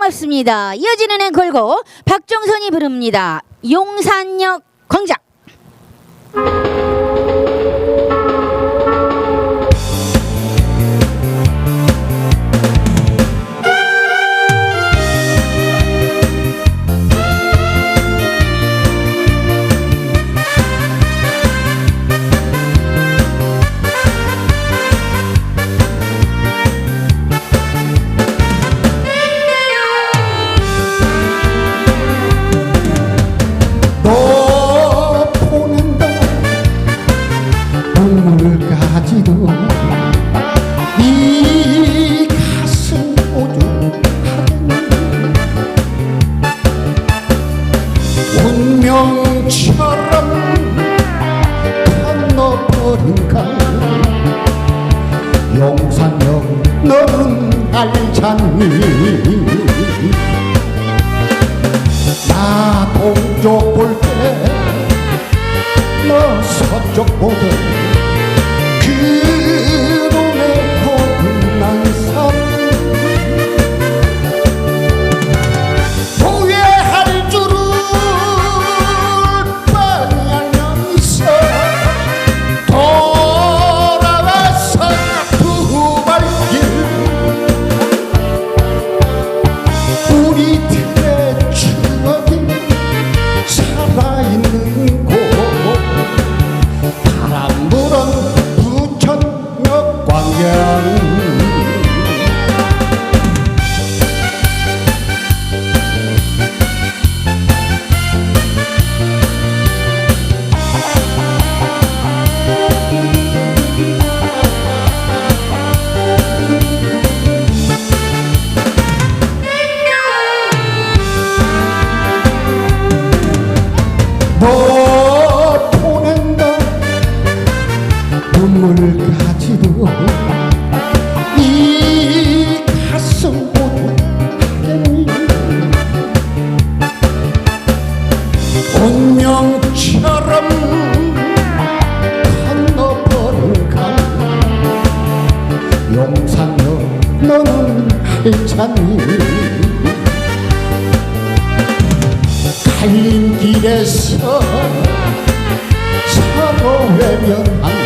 고맙습니다. 이어지는 앵콜곡 박정선이 부릅니다. 용산역 광장. 운명처럼 건너버린가? 용산역 너는 알잖니? 나 동쪽 볼 때 너 서쪽 보던 그 너 보낸다. 눈물 가지도 이 가슴 운명처럼 건너버릴까 용산역 너는 괜찮니. 달리 길에서 서로 외면한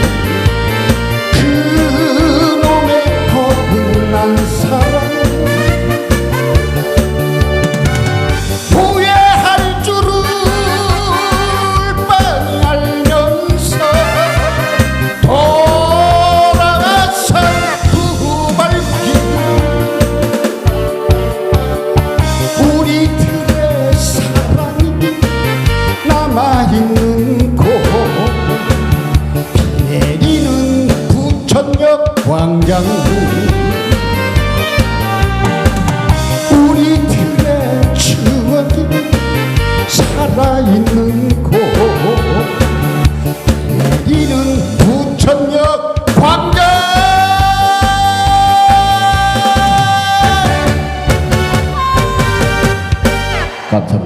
katıldı.